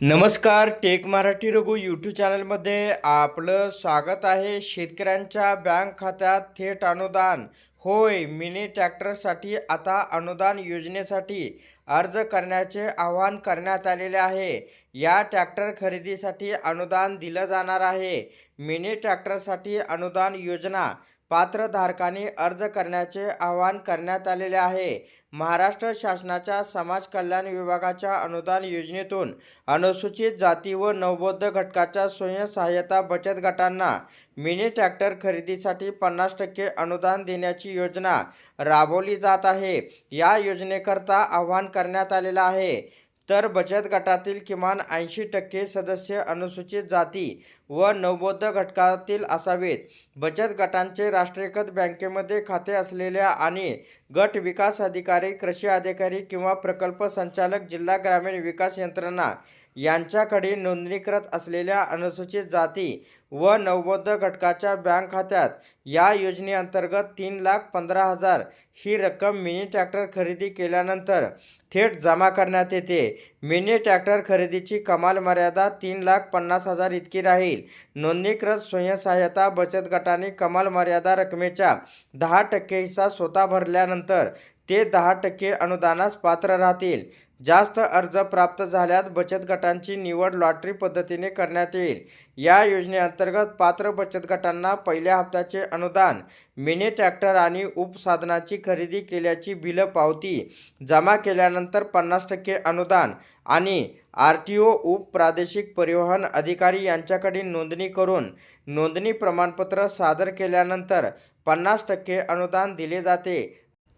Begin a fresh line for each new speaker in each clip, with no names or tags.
नमस्कार take Marathi Raghu YouTube चॅनलमध्ये आपलं स्वागत आहे. शेतकऱ्यांच्या बँक खात्यात थेट अनुदान. होय मिनी ट्रॅक्टरसाठी आता अनुदान योजनेसाठी अर्ज करण्याचे आवाहन करण्यात आलेले आहे. या ट्रॅक्टर खरेदीसाठी अनुदान दिलं जाणार आहे. मिनी ट्रॅक्टरसाठी अनुदान योजना पात्रधारकांनी अर्ज करण्याचे आवाहन करण्यात आलेले आहे. महाराष्ट्र शासनाच्या समाज कल्याण विभागाच्या अनुदान योजनेतून अनुसूचित जाती व नवबौद्ध घटकाच्या स्वयंसहाय्यता बचत गटांना मिनी ट्रॅक्टर खरेदीसाठी पन्नास टक्के अनुदान देण्याची योजना राबवली जात आहे. या योजनेकरता आवाहन करण्यात आलेलं आहे. तर बचत गटातील किमान ऐंशी टक्के सदस्य अनुसूचित जाती व नवबौद्ध घटकातील असावेत. बचत गटांचे राष्ट्रीयकृत बँकेमध्ये खाते असलेल्या आणि गट विकास अधिकारी कृषी अधिकारी किंवा प्रकल्प संचालक जिल्हा ग्रामीण विकास यंत्रणा यांच्याकडे नोंदणीकृत असलेल्या अनुसूचित जाती व नवबौद्ध घटकाच्या बँक खात्यात या योजनेअंतर्गत तीन लाख पंधरा हजार ही रक्कम मिनी ट्रॅक्टर खरेदी केल्यानंतर थेट जमा करण्यात येते. मिनी ट्रॅक्टर खरेदीची कमाल मर्यादा तीन लाख पन्नास हजार इतकी राहील. नोंदणीकृत स्वयंसहाय्यता बचत गटाने कमाल मर्यादा रकमेच्या दहा टक्के हिस्सा स्वतः भरल्यानंतर ते दहा टक्के अनुदानास पात्र राहतील. जास्त अर्ज प्राप्त झाल्यास बचत गटांची निवड लॉटरी पद्धतीने करण्यात येईल. या योजनेअंतर्गत पात्र बचत गटांना पहिल्या हप्त्याचे अनुदान मिनी ट्रॅक्टर आणि उपसाधनाची खरेदी केल्याची बिलं पावती जमा केल्यानंतर पन्नास टक्के अनुदान आणि आर टी ओ उप प्रादेशिक परिवहन अधिकारी यांच्याकडे नोंदणी करून नोंदणी प्रमाणपत्र सादर केल्यानंतर पन्नास टक्के अनुदान दिले जाते.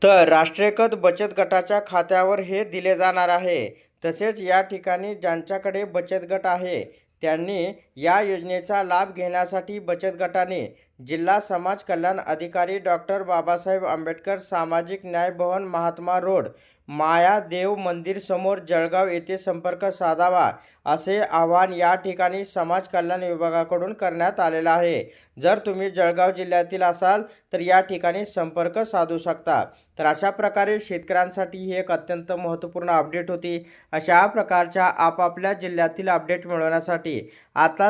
तर राष्ट्रीयकृत बचत गटाच्या खात्यावर हे दिले जाणार आहे. तसेच या ठिकाणी ज्यांच्याकडे बचत गट आहे त्यांनी या योजनेचा लाभ घेण्यासाठी बचत गटाने जिल्हा समाज कल्याण अधिकारी डॉक्टर बाबासाहेब आंबेडकर सामाजिक न्याय भवन महात्मा रोड माया देव मंदिर समोर जळगाव येथे संपर्क साधावा असे आवाहन या ठिकाणी समाज कल्याण विभागाकडून करण्यात आलेलं आहे. जर तुम्ही जळगाव जिल्ह्यातील असाल तर या ठिकाणी संपर्क साधू शकता. तर अशा प्रकारे शेतकऱ्यांसाठी ही एक अत्यंत महत्त्वपूर्ण अपडेट होती. अशा प्रकारच्या आपापल्या जिल्ह्यातील अपडेट मिळवण्यासाठी आता